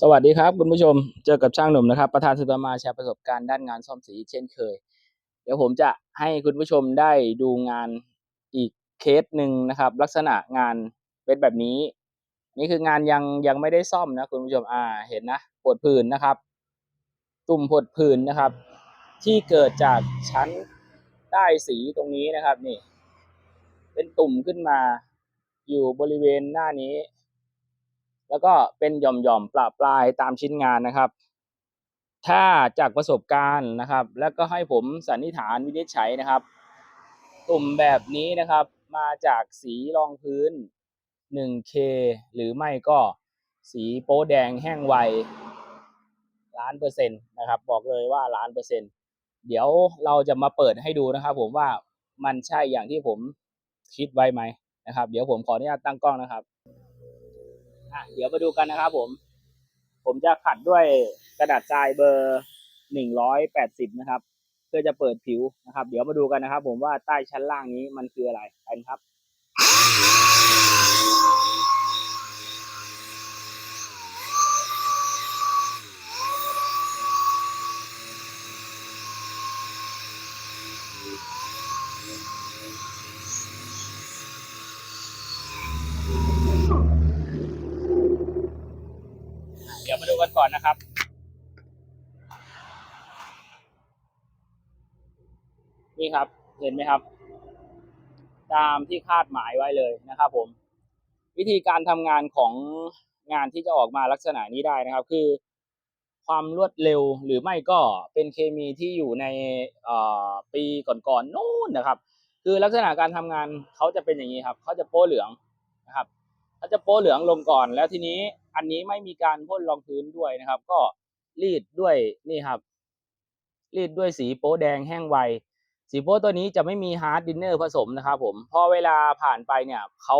สวัสดีครับคุณผู้ชมเจอกับช่างหนุ่มนะครับ ประธานสภามาแชร์ประสบการณ์ด้านงานซ่อมสีเช่นเคย เดี๋ยวผมจะให้คุณผู้ชมได้ดูงานอีกเคสหนึ่งนะครับ ลักษณะงานเป็นแบบนี้ นี่คืองานยังยังไม่ได้ซ่อมนะคุณผู้ชมอ่าเห็นนะปวดผื่นนะครับ ตุ่มผดผื่นนะครับ ที่เกิดจากชั้นใต้สีตรงนี้นะครับนี่ เป็นตุ่มขึ้นมาอยู่บริเวณหน้านี้ แล้วก็เป็นหย่อมๆปลาปลายตามชิ้นงานนะครับ ถ้าจากประสบการณ์นะครับ แล้วก็ให้ผมสันนิษฐานวินิจฉัยนะครับ ตุ่มแบบนี้นะครับ มาจากสีรองพื้น 1K หรือไม่ก็สีโป๊แดงแห้งไวล้านเปอร์เซ็นต์นะครับ บอกเลยว่าล้านเปอร์เซ็นต์เดี๋ยวเราจะมาเปิดให้ดูนะครับ ผมว่ามันใช่อย่างที่ผมคิดไว้ไหมนะครับ เดี๋ยวผมขออนุญาตตั้งกล้องนะครับ อะเดี๋ยวมาดูกันนะครับผม ผมจะขัดด้วยกระดาษทรายเบอร์หนึ่งร้อยแปดสิบนะครับ เพื่อจะเปิดผิวนะครับ เดี๋ยวมาดูกันนะครับ ผมว่าใต้ชั้นล่างนี้มันคืออะไรกันครับเดูกันก่อนนะครับนี่ครับ เห็นไหมครับ ตามที่คาดหมายไว้เลยนะครับ ผม วิธีการทำงานของงานที่จะออกมาลักษณะนี้ได้นะครับ คือ ความรวดเร็วหรือไม่ก็เป็นเคมีที่อยู่ในปีก่อนๆนู้นนะครับ คือลักษณะการทำงานเขาจะเป็นอย่างนี้ครับเขาจะโป้เหลืองนะครับเขาจะโป้เหลืองลงก่อนแล้วทีนี้ อันนี้ไม่มีการพ่นรองพื้นด้วยนะครับ ก็รีดด้วยนี่ครับ รีดด้วยสีโป๊แดงแห้งไว สีโป๊ตัวนี้จะไม่มีฮาร์ดดินเนอร์ผสมนะครับผมพอเวลาผ่านไปเนี่ยเขา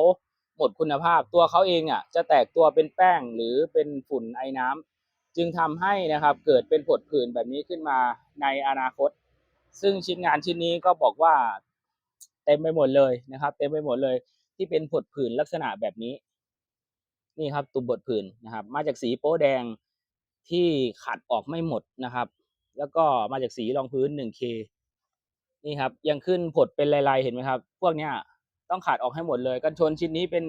หมดคุณภาพตัวเขาเองอะจะแตกตัวเป็นแป้งหรือเป็นฝุ่นไอน้ำจึงทำให้นะครับเกิดเป็นผดผื่นแบบนี้ขึ้นมาในอนาคต ซึ่งชิ้นงานชิ้นนี้ก็บอกว่าเต็มไปหมดเลยนะครับ เต็มไปหมดเลยที่เป็นผดผื่นลักษณะแบบนี้ นี่ครับตุ่มบดผื่นนะครับ มาจากสีโป๊แดงที่ขัดออกไม่หมดนะครับ แล้วก็มาจากสีรองพื้น 1K นี่ครับยังขึ้นผดเป็นลายๆเห็นไหมครับ พวกเนี้ยต้องขาดออกให้หมดเลย กันชนชิ้นนี้เป็น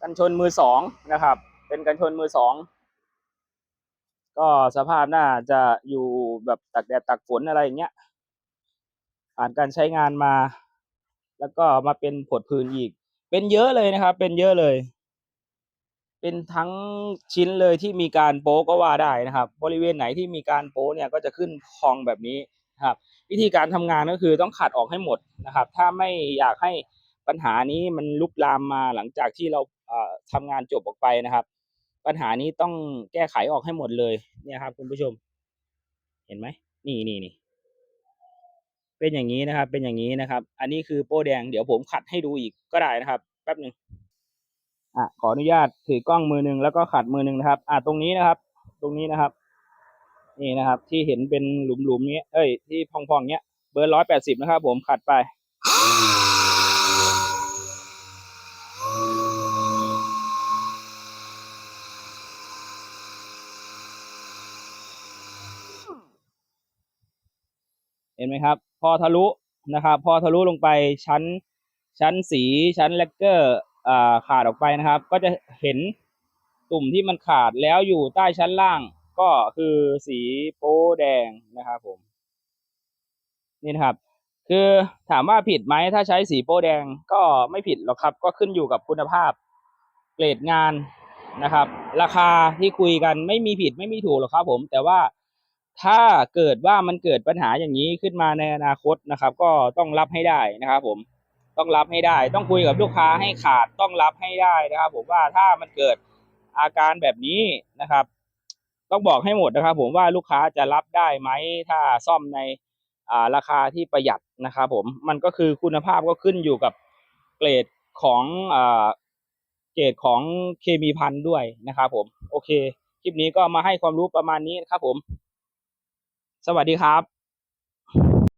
กันชนมือสองนะครับ เป็นกันชนมือสองก็สภาพน่าจะอยู่แบบตักแดดตักฝนอะไรอย่างเงี้ยผ่านการใช้งานมา แล้วก็มาเป็นผดผื่นอีก เป็นเยอะเลยนะครับ เป็นเยอะเลย เป็นทั้งชิ้นเลยที่มีการโป๊ก็ว่าได้นะครับ บริเวณไหนที่มีการโป๊เนี่ยก็จะขึ้นพองแบบนี้นะครับวิธีการทำงานก็คือต้องขัดออกให้หมดนะครับ ถ้าไม่อยากให้ปัญหานี้มันลุกลามมาหลังจากที่เราเอ่อทำงานจบออกไปนะครับ ปัญหานี้ต้องแก้ไขออกให้หมดเลยเนี่ยครับ คุณผู้ชม เห็นไหมนี่นี่นี่เป็นอย่างนี้นะครับ เป็นอย่างนี้นะครับ อันนี้คือโป้แดงเดี๋ยวผมขัดให้ดูอีกก็ได้นะครับ แป๊บหนึ่ง อะขออนุญาตถือกล้องมือหนึ่งแล้วก็ขัดมือหนึ่งนะครับ อะตรงนี้นะครับ ตรงนี้นะครับ นี่นะครับ ที่เห็นเป็นหลุมๆเนี้ยเอ้ยที่พองๆเนี้ยเบอร์ร้อยแปดสิบนะครับ ผมขัดไปเห็นไหมครับ พอทะลุนะครับ พอทะลุลงไปชั้น ชั้นสีชั้นแลกเกอร์ ขาดออกไปนะครับ ก็จะเห็นตุ่มที่มันขาดแล้วอยู่ใต้ชั้นล่างก็คือสีโป๊แดงนะครับผม นี่นะครับ คือถามว่าผิดไหมถ้าใช้สีโป๊แดงก็ไม่ผิดหรอกครับ ก็ขึ้นอยู่กับคุณภาพเกรดงานนะครับ ราคาที่คุยกันไม่มีผิดไม่มีถูกหรอกครับ ผม แต่ว่าถ้าเกิดว่ามันเกิดปัญหาอย่างนี้ขึ้นมาในอนาคตนะครับ ก็ต้องรับให้ได้นะครับ ผม ต้องรับให้ได้ ต้องคุยกับลูกค้าให้ขาดต้องรับให้ได้นะครับ ผมว่าถ้ามันเกิดอาการแบบนี้นะครับ ต้องบอกให้หมดนะครับ ผมว่าลูกค้าจะรับได้ไหมถ้าซ่อมในาราคาที่ประหยัดนะครับผมมันก็คือคุณภาพก็ขึ้นอยู่กับเกรดของอเกรดของเคมีพันธุ์ด้วยนะครับผมโอเค คลิปนี้ก็มาให้ความรู้ประมาณนี้นะครับผม สวัสดีครับ